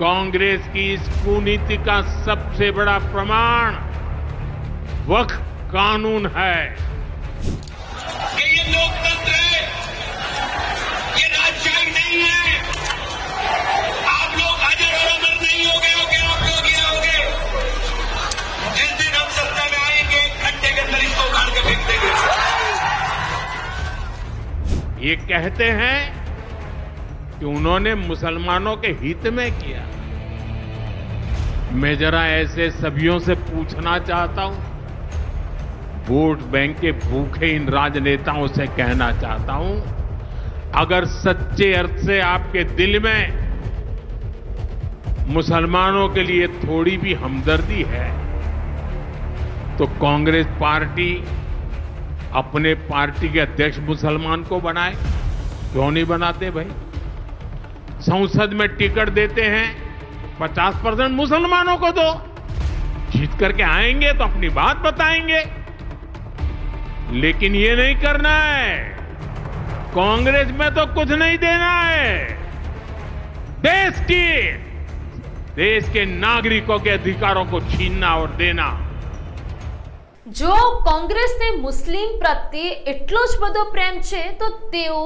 कांग्रेस की इस कुनीति का सबसे बड़ा प्रमाण वक्फ कानून है। कि ये लोकतंत्र है ये राजशाही नहीं है। आप लोग हाजिर और अमर नहीं हो गए होगे आप लोग ये होगे? जिस दिन हम सत्ता में आएँगे एक घंटे के अंदर इसको उखाड़ के फेंक देंगे। ये कहते हैं कि उन्होंने मुसलमानों के हित में किया। मैं जरा ऐसे सभियों से पूछना चाहता हूँ। वोट बैंक के भूखे इन राजनेताओं से कहना चाहता हूँ, अगर सच्चे अर्थ से आपके दिल में मुसलमानों के लिए थोड़ी भी हमदर्दी है तो कांग्रेस पार्टी अपने पार्टी के अध्यक्ष मुसलमान को बनाए। क्यों नहीं बनाते भाई? संसद में टिकट देते हैं 50 परसेंट मुसलमानों को दो। जीत करके आएँगे तो अपनी बात बताएँगे। लेकिन ये नहीं करना है। कांग्रेस में तो कुछ नहीं देना है। देश की देश के नागरिकों के अधिकारों को छीनना और देना। જો કોંગ્રેસને મુસ્લિમ પ્રત્યે એટલો જ બધો પ્રેમ છે, તો તેઓ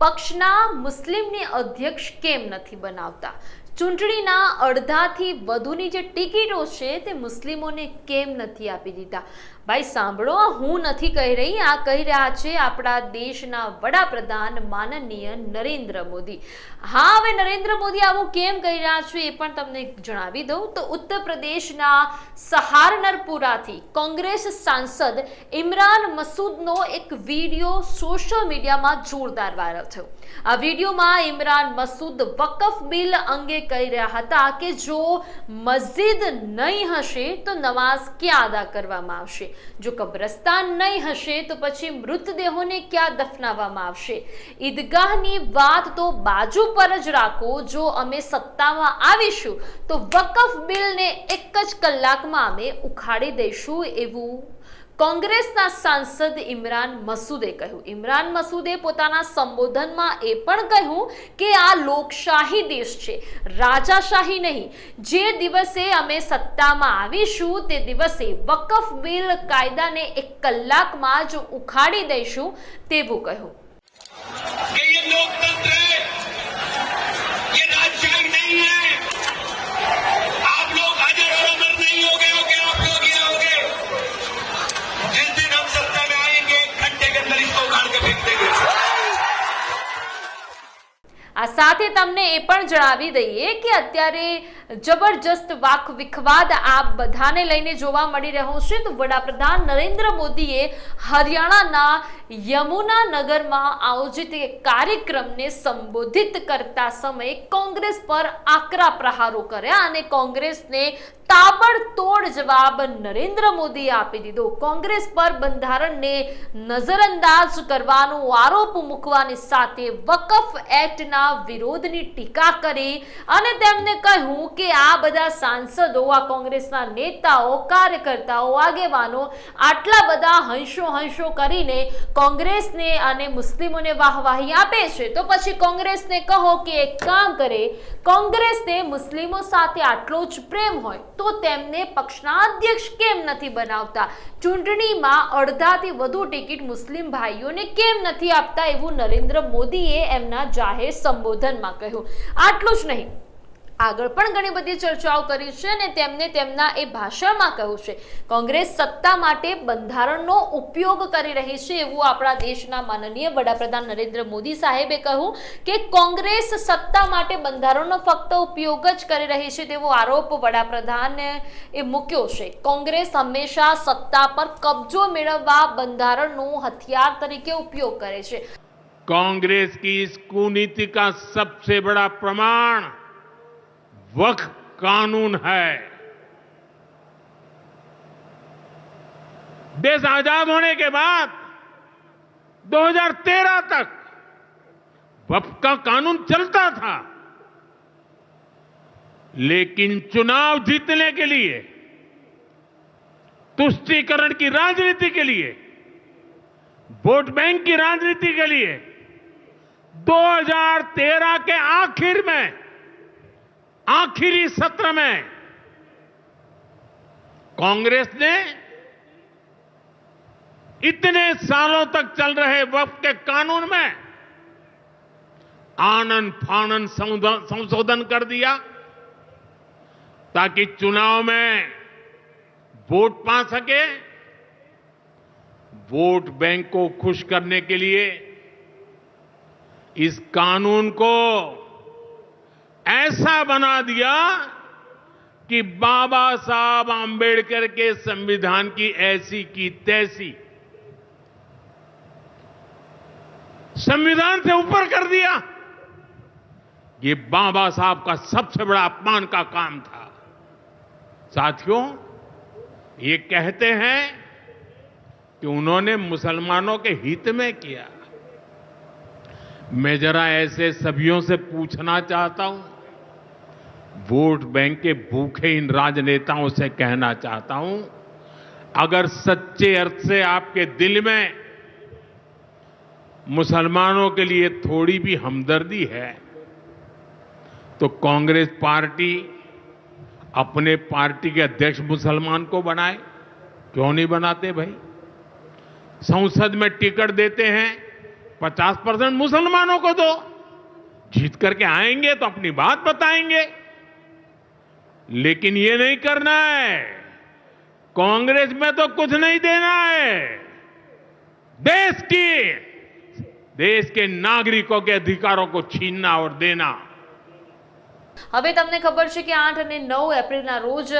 પક્ષના મુસ્લિમને અધ્યક્ષ કેમ નથી બનાવતા? ચૂંટણીના અડધાથી વધુની જે ટિકિટો છે, તે મુસ્લિમોને કેમ નથી આપી દીધા? ભાઈ, સાંભળો, હું નથી કહી રહી. આ કહી રહ્યા છે આપણા દેશના વડાપ્રધાન માનનીય નરેન્દ્ર મોદી. હા, હવે નરેન્દ્ર મોદી આવું કેમ કહી રહ્યા છે એ પણ તમને જણાવી દઉં. તો ઉત્તર પ્રદેશના સહારનરપુરાથી કોંગ્રેસ સાંસદ ઇમરાન મસૂદનો એક વીડિયો સોશિયલ મીડિયામાં જોરદાર વાયરલ થયો. આ વિડીયોમાં ઇમરાન મસૂદ વકફ બિલ અંગે કહી રહ્યા હતા કે જો મસ્જિદ નહીં હશે તો નમાઝ ક્યાં અદા કરવામાં આવશે? જો કબ્રસ્તાન નહીં હશે તો પછી મૃતદેહોને ક્યાં દફનાવવામાં આવશે? ઈદગાહની વાત તો બાજુ પર જ રાખો, જો અમે સત્તામાં આવીશું, તો વકફ બિલને એક જ કલાકમાં અમે ઉખાડી દઈશું એવું કોંગ્રેસના સાંસદ ઇમરાન મસૂદે કહ્યું. ઇમરાન મસૂદે પોતાના સંબોધનમાં એ પણ કહ્યું કે આ લોકશાહી દેશ છે. રાજાશાહી નહીં. જે દિવસે અમે સત્તામાં આવીશું, તે દિવસે વકફ બિલ કાયદાને એક કલાકમાં જ ઉખાડી દઈશું, તેવું કહ્યું. આ સાથે તમને એ પણ જણાવી દઈએ કે અત્યારે જબરજસ્ત વાક વિખવાદ આ બધાને લઈને જોવા મળી રહ્યો છે. તો વડાપ્રધાન નરેન્દ્ર મોદીએ હરિયાણાના યમુના નગરમાં એક કાર્યક્રમને સંબોધિત કરતા સમયે કોંગ્રેસ પર આકરા પ્રહારો કર્યા અને કોંગ્રેસને તાબડતોડ જવાબ નરેન્દ્ર મોદીએ આપી દીધો. કોંગ્રેસ પર બંધારણને નજરઅંદાજ કરવાનો આરોપ મૂકવાની સાથે વકફ એક્ટના વિરોધની ટીકા કરી અને તેમને કહ્યું કે આ બધા સાંસદો, આ કોંગ્રેસના નેતાઓ, કાર્યકર્તાઓ, આગેવાનો આટલા બધા હંશો હંશો કરીને કોંગ્રેસને અને મુસ્લિમોને વાહવાહી આપે છે. તો પછી કોંગ્રેસને કહો કે એક કામ કરે, કોંગ્રેસને મુસ્લિમો સાથે આટલો જ પ્રેમ હોય તો તેમને પક્ષના અધ્યક્ષ કેમ નથી બનાવતા? ચૂંટણીમાં અડધાથી વધુ ટિકિટ મુસ્લિમ ભાઈઓને કેમ નથી આપતા? એવું નરેન્દ્ર મોદીએ એમના જાહેર સંબોધનમાં કહ્યું. આટલું જ નહીં. આગળ પણ ઘણી બધી ચર્ચાઓ કરી છે અને તેમને તેમના એ ભાષણમાં કહ્યું છે કોંગ્રેસ સત્તા માટે બંધારણનો ઉપયોગ કરી રહી છે એવું આપણા દેશના માનનીય વડાપ્રધાન નરેન્દ્ર મોદી સાહેબે કહ્યું કે કોંગ્રેસ સત્તા માટે બંધારણનો ફક્ત ઉપયોગ જ કરી રહી છે તેવો આરોપ વડાપ્રધાને એ મૂક્યો છે કોંગ્રેસ હંમેશા સત્તા પર કબજો મેળવવા બંધારણનો હથિયાર તરીકે ઉપયોગ કરે છે कांग्रेस की इस कुनीति का सबसे बड़ा प्रमाण वक्फ कानून है। देश आज़ाद होने के बाद 2013 तक वक्फ का कानून चलता था। लेकिन चुनाव जीतने के लिए, तुष्टीकरण की राजनीति के लिए, वोट बैंक की राजनीति के लिए 2013 के आखिर में आखिरी सत्र में कांग्रेस ने इतने सालों तक चल रहे वक्त के कानून में आनंद फानन संशोधन कर दिया, ताकि चुनाव में वोट पा सके। वोट बैंक को खुश करने के लिए इस कानून को ऐसा बना दिया कि बाबा साहब आंबेडकर के संविधान की ऐसी की तैसी। संविधान से ऊपर कर दिया। ये बाबा साहब का सबसे बड़ा अपमान का काम था। साथियों, ये कहते हैं कि उन्होंने मुसलमानों के हित में किया। मैं जरा ऐसे सभियों से पूछना चाहता हूँ। वोट बैंक के भूखे इन राजनेताओं से कहना चाहता हूँ, अगर सच्चे अर्थ से आपके दिल में मुसलमानों के लिए थोड़ी भी हमदर्दी है तो कांग्रेस पार्टी अपने पार्टी के अध्यक्ष मुसलमान को बनाए। क्यों नहीं बनाते भाई? संसद में टिकट देते हैं 50 परसेंट मुसलमानों को दो। जीत करके आएँगे तो अपनी बात बताएँगे। लेकिन ये नहीं करना है। कांग्रेस में तो कुछ नहीं देना है। देश की, देश के नागरिकों के अधिकारों को छीनना और देना। હવે તમને ખબર છે કે આઠ અને નવ એપ્રિલના રોજ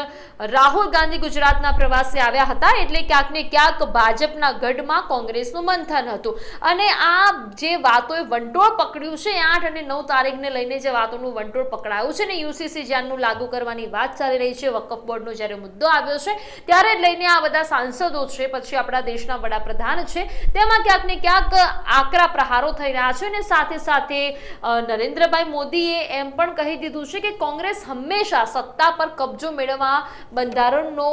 રાહુલ ગાંધી ગુજરાતના પ્રવાસે આવ્યા હતા એટલે ક્યાંક ને ક્યાંક ભાજપના ગઢમાં કોંગ્રેસનું મંથન હતું. અને આ જે વાતોએ વંટોળ પકડ્યું છે આઠ અને નવ તારીખને લઈને જે વાતોનું વંટોળ પકડાયું છે ને, યુસીસી જ્યાંનું લાગુ કરવાની વાત ચાલી રહી છે, વકફ બોર્ડનો જ્યારે મુદ્દો આવ્યો છે, ત્યારે લઈને આ બધા સાંસદો છે, પછી આપણા દેશના વડાપ્રધાન છે, તેમાં ક્યાંક ને ક્યાંક આકરા પ્રહારો થઈ રહ્યા છે અને સાથે સાથે નરેન્દ્રભાઈ મોદીએ એમ પણ કહી દીધું છે કે કોંગ્રેસ હંમેશા સત્તા પર કબજો મેળવવા બંધારણનો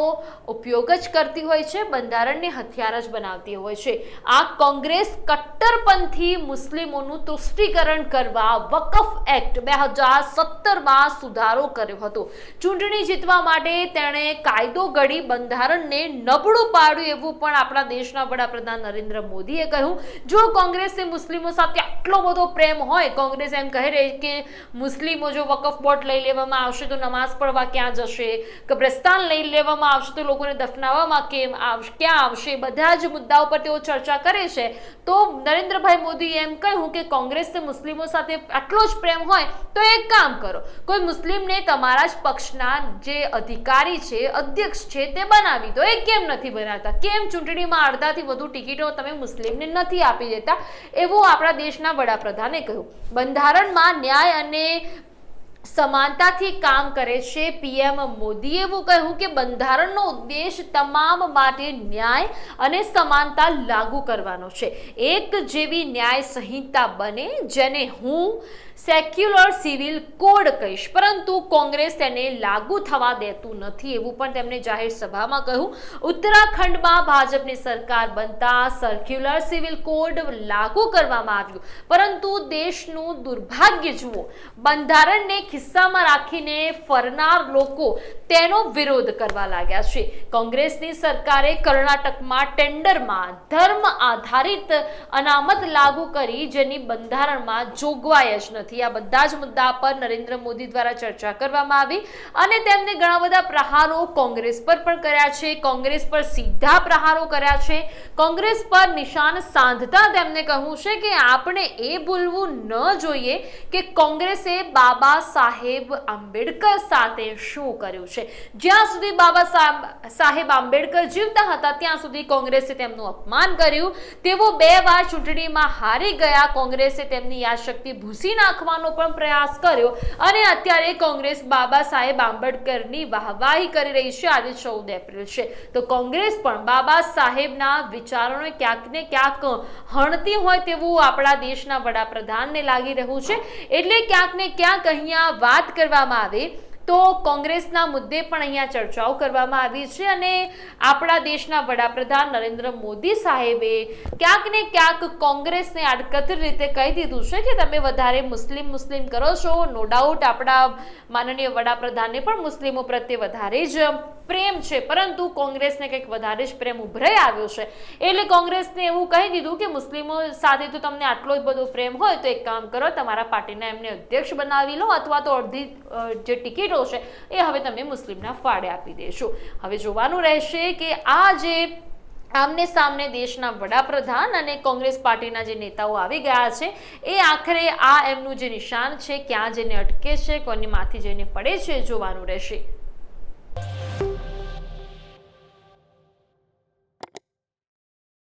ઉપયોગ જ કરતી હોય છે, બંધારણને હથિયાર જ બનાવતી હોય છે. આ કોંગ્રેસ કટ્ટરપંથી મુસ્લિમોનું તુષ્ટિકરણ કરવા વકફ એક્ટ બે હજાર સત્તરમાં સુધારો કર્યો હતો. ચૂંટણી જીતવા માટે તેણે કાયદો ઘડી બંધારણને નબળું પાડ્યું એવું પણ આપણા દેશના વડાપ્રધાન નરેન્દ્ર મોદીએ કહ્યું. જો કોંગ્રેસને મુસ્લિમો સાથે આટલો બધો પ્રેમ હોય, કોંગ્રેસ એમ કહી રહી કે મુસ્લિમો જો વકફ બોર્ડ લઈ લેવામાં આવશે તો નમાઝ પઢવા ક્યાં જશે? કબ્રસ્તાન લઈ લેવામાં આવશે તો લોકોને દફનાવવામાં કેમ આવશે ક્યાં આવશે? બધા જ મુદ્દાઓ પર તેઓ ચર્ચા કરે છે. તો નરેન્દ્રભાઈ મોદીએ એમ કહ્યું કે કોંગ્રેસને મુસ્લિમો સાથે આટલો જ પ્રેમ હોય તો એક કામ કરો. કોઈ મુસ્લિમને તમારા જ પક્ષના જે અધિકારી છે, અધ્યક્ષ છે તે બનાવી દો. એ કેમ નથી બનાવતા? કેમ ચૂંટણીમાં અડધાથી વધુ ટિકિટો તમે મુસ્લિમને નથી આપી દેતા? એવું આપણા દેશના વડાપ્રધાને કહ્યું. બંધારણમાં ન્યાય અને સમાનતાથી કામ કરે છે. પીએમ મોદીએ એવું કહ્યું કે બંધારણનો ઉદ્દેશ તમામ માટે ન્યાય અને સમાનતા લાગુ કરવાનો છે. એક જેવી ન્યાય સંહિતા બને જેને હું સેક્યુલર સિવિલ કોડ કહીશ. પરંતુ કોંગ્રેસ તેને લાગુ થવા દેતું નથી એવું પણ તેમણે જાહેર સભામાં કહ્યું. ઉત્તરાખંડમાં ભાજપની સરકાર બનતા સર્ક્યુલર સિવિલ કોડ લાગુ કરવામાં આવ્યું. પરંતુ દેશનું દુર્ભાગ્ય જુઓ, બંધારણને ખિસ્સામાં રાખીને ફરનાર લોકો તેનો વિરોધ કરવા લાગ્યા છે. કોંગ્રેસની સરકારે કર્ણાટકમાં ટેન્ડરમાં ધર્મ આધારિત અનામત લાગુ કરી, જેની બંધારણમાં જોગવાઈ જ નથી. આ બધા જ મુદ્દા પર નરેન્દ્ર મોદી દ્વારા ચર્ચા કરવામાં આવી અને તેમને ઘણા બધા પ્રહારો કોંગ્રેસ પર પણ કર્યા છે. કોંગ્રેસ પર સીધા પ્રહારો કર્યા છે. કોંગ્રેસ પર નિશાન સાધતા તેમને કહ્યું છે કે આપણે એ ભૂલવું ન જોઈએ કે કોંગ્રેસે બાબા સાહેબ આંબેડકર સાથે શું કર્યું છે. જ્યાં સુધી બાબા સાહેબ આંબેડકર જીવતા હતા, ત્યાં સુધી કોંગ્રેસે તેમનું અપમાન કર્યું. તેઓ બે વાર ચૂંટણીમાં હારી ગયા. કોંગ્રેસે તેમની યાદશક્તિ ભૂસી નાખવાનો પણ પ્રયાસ કર્યો અને અત્યારે કોંગ્રેસ બાબા સાહેબ આંબેડકરની વાહવાહી કરી રહી છે. આજે ચૌદ એપ્રિલ છે. તો કોંગ્રેસ પણ બાબા સાહેબના વિચારોને ક્યાંક ને ક્યાંક હણતી હોય તેવું આપણા દેશના વડાપ્રધાનને લાગી રહ્યું છે. એટલે ક્યાંક ને ક્યાંક અહીંયા વાત કરવામાં આવે તો કોંગ્રેસના મુદ્દે પણ અહીંયા ચર્ચાઓ કરવામાં આવી છે અને આપણા દેશના વડાપ્રધાન નરેન્દ્ર મોદી સાહેબે ક્યાંક ને ક્યાંક કોંગ્રેસને આડકતરી રીતે કહી દીધું છે કે તમે વધારે મુસ્લિમ મુસ્લિમ કરો છો. નો ડાઉટ આપણા માનનીય વડાપ્રધાનને પણ મુસ્લિમો પ્રત્યે વધારે જ પ્રેમ છે. પરંતુ કોંગ્રેસને કંઈક વધારે જ પ્રેમ ઉભરાઈ આવ્યો છે. એટલે કોંગ્રેસને એવું કહી દીધું કે મુસ્લિમો સાથે તો તમને આટલો જ બધો પ્રેમ હોય તો એક કામ કરો, તમારા પાર્ટીના એમને અધ્યક્ષ બનાવી લો અથવા તો અડધી જે ટિકિટો છે. એ હવે તમે મુસ્લિમના ફાળે આપી દેશો. હવે જોવાનું રહેશે કે આ જે આમને સામને દેશના વડાપ્રધાન અને કોંગ્રેસ પાર્ટીના જે નેતાઓ આવી ગયા છે, એ આખરે આ એમનું જે નિશાન છે, ક્યાં જઈને અટકે છે, કોની માથી જઈને પડે છે જોવાનું રહેશે.